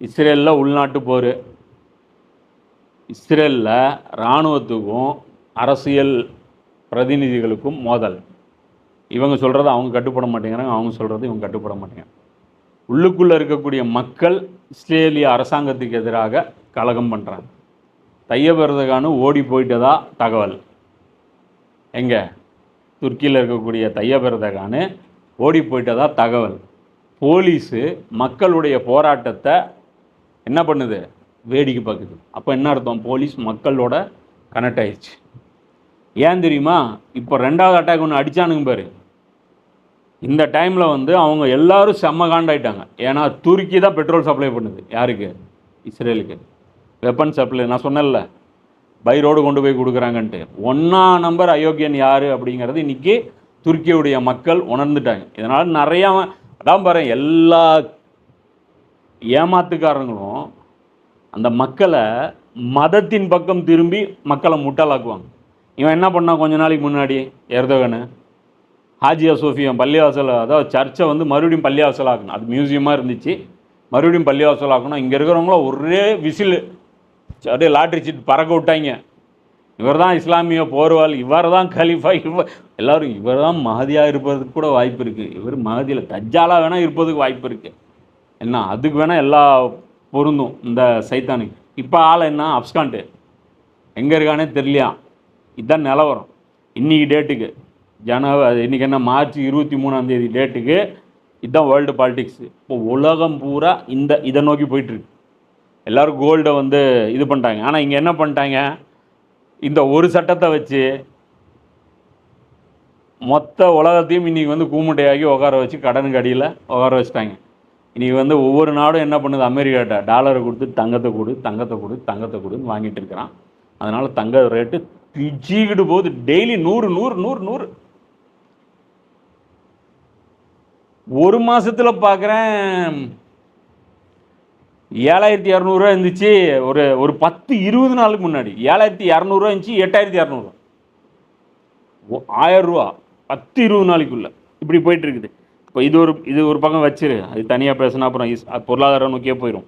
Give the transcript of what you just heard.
இஸ்ரேலில் உள்நாட்டு போர். இஸ்ரேலில் இராணுவத்துக்கும் அரசியல் பிரதிநிதிகளுக்கும் மோதல். இவங்க சொல்கிறத அவங்க கட்டுப்பட மாட்டேங்கிறாங்க அவங்க சொல்கிறது இவங்க கட்டுப்பட மாட்டேங்கிறாங்க. உள்ளுக்குள்ளே இருக்கக்கூடிய மக்கள் இஸ்ரேலிய அரசாங்கத்துக்கு எதிராக கலகம் பண்ணுறாங்க தையப் எர்தகானு ஓடி போயிட்டதா தகவல். எங்கே? துருக்கியில் இருக்கக்கூடிய தையப் எர்தகானு ஓடி போயிட்டதா தகவல். போலீஸு மக்களுடைய போராட்டத்தை என்ன பண்ணுது? வேடிக்கை பார்க்குது. அப்போ என்ன அர்த்தம்? போலீஸ் மக்களோட கனெக்ட் ஆயிடுச்சு ஏன் தெரியுமா? இப்போ ரெண்டாவது அட்டாக் ஒன்று அடிச்சானுங்க பாரு. இந்த டைமில் வந்து அவங்க எல்லாரும் செம்ம காண்டாயிட்டாங்க. ஏன்னா துருக்கி தான் பெட்ரோல் சப்ளை பண்ணுது. யாருக்கு? இஸ்ரேலுக்கு. வெப்பன் சப்ளை நான் சொன்னேன்ல. பை ரோடு கொண்டு போய் கொடுக்குறாங்கன்ட்டு. ஒன்றா நம்பர் அயோக்கியன் யார் அப்படிங்கிறது இன்றைக்கி துருக்கியுடைய மக்கள் உணர்ந்துட்டாங்க. இதனால் நிறையா அதான் பாருங்கள் எல்லா ஏமாத்துக்காரங்களும் அந்த மக்களை மதத்தின் பக்கம் திரும்பி மக்களை முட்டாளாக்குவாங்க. இவன் என்ன பண்ணான் கொஞ்ச நாளைக்கு முன்னாடி எர்தகனு ஹாஜியா சோஃபியா பள்ளிவாசல் அதாவது சர்ச்சை வந்து மறுபடியும் பள்ளிவாசல் ஆக்கணும் அது மியூசியமாக இருந்துச்சு. மறுபடியும் பள்ளிவாசல் ஆக்கணும் இங்கே இருக்கிறவங்கள ஒரே விசில் அப்படியே லாட்ரி சீட் பறக்க விட்டாங்க. இவர் தான் இஸ்லாமிய போர்வால் இவர் தான் கலிஃபா இவர் எல்லாரும் இவர் தான் மகதியாக இருப்பதுக்கு கூட வாய்ப்பு இருக்குது இவர் மகதியில் தஜ்ஜாலாக வேணால் இருப்பதுக்கு வாய்ப்பு இருக்குது என்ன அதுக்கு வேணால் எல்லா பொருந்தும் இந்த சைத்தானுக்கு. இப்போ ஆள் என்ன அப்ஸ்கான்ட்டு. எங்கே இருக்கானே தெரியலையா இதுதான் நிலவரம். இன்றைக்கி டேட்டுக்கு ஜனவரி இன்றைக்கி என்ன மார்ச் இருபத்தி மூணாம் தேதி டேட்டுக்கு இதுதான் வேர்ல்டு பாலிட்டிக்ஸு இப்போ உலகம் பூரா இந்த இதை நோக்கி போயிட்டுருக்கு. எல்லோரும் கோல்டை வந்து இது பண்ணிட்டாங்க. ஆனால் இங்கே என்ன பண்ணிட்டாங்க? இந்த ஒரு சட்டத்தை வச்சு மொத்த உலகத்தையும் இன்றைக்கி வந்து கூமுட்டையாகி உட்கார வச்சு கடனுக்கு அடியில் உட்கார வச்சுட்டாங்க. இன்றைக்கி வந்து ஒவ்வொரு நாடும் என்ன பண்ணுது? அமெரிக்காட்ட டாலரை கொடுத்து தங்கத்தை கொடு தங்கத்தை கொடு தங்கத்தை கொடுன்னு வாங்கிட்டு இருக்கிறான். அதனால் தங்க ரேட்டு பிஜிக்கிட்டு போகுது. டெய்லி நூறு நூறு நூறு நூறு. ஒரு மாதத்தில் பார்க்குறேன் ஏழாயிரத்தி இரநூறுவா இருந்துச்சு. ஒரு ஒரு பத்து இருபது நாளுக்கு முன்னாடி. ஏழாயிரத்தி இரநூறுவா இருந்துச்சு எட்டாயிரத்தி இரநூறுவா ஆயிரம் ரூபா. பத்து இருபது நாளைக்குள்ளே. இப்படி போயிட்டு இருக்குது. இப்போ இது ஒரு இது ஒரு பக்கம் வச்சிரு. அது தனியாக பேசினா அப்புறம் பொருளாதாரம் நோக்கியே போயிடும்